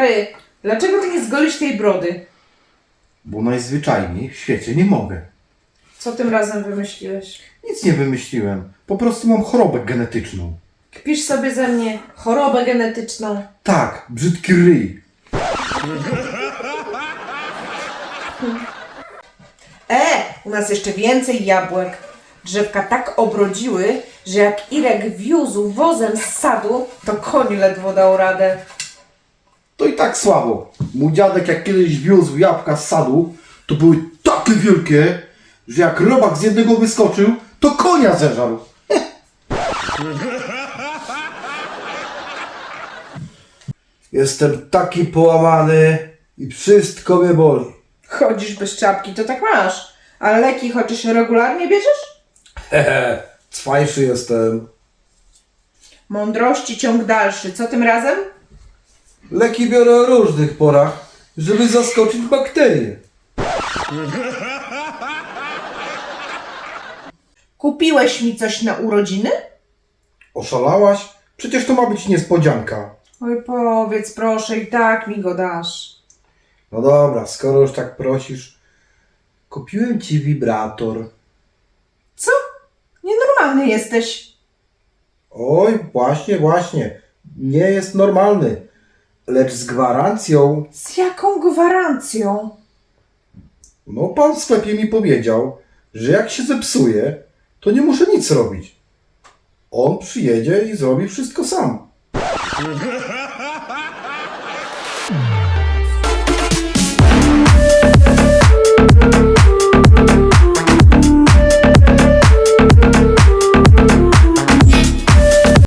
Stary, dlaczego ty nie zgolisz tej brody? Bo najzwyczajniej w świecie nie mogę. Co tym razem wymyśliłeś? Nic nie wymyśliłem. Po prostu mam chorobę genetyczną. Kpisz sobie ze mnie chorobę genetyczną. Tak, brzydki ryj. E, u nas jeszcze więcej jabłek. Drzewka tak obrodziły, że jak Irek wiózł wozem z sadu, to koń ledwo dał radę. To i tak słabo. Mój dziadek jak kiedyś wiózł jabłka z sadu, to były takie wielkie, że jak robak z jednego wyskoczył, to konia zeżarł. Jestem taki połamany i wszystko mnie boli. Chodzisz bez czapki, to tak masz. A leki chociaż regularnie bierzesz? Hehe, cwajszy jestem. Mądrości ciąg dalszy. Co tym razem? Leki biorę o różnych porach, żeby zaskoczyć bakterie. Kupiłeś mi coś na urodziny? Oszalałaś? Przecież to ma być niespodzianka. Oj, powiedz proszę, i tak mi go dasz. No dobra, skoro już tak prosisz, kupiłem ci wibrator. Co? Nienormalny jesteś. Oj, właśnie, właśnie. Nie jest normalny, lecz z gwarancją. Z jaką gwarancją? No, pan w sklepie mi powiedział, że jak się zepsuje, to nie muszę nic robić. On przyjedzie i zrobi wszystko sam.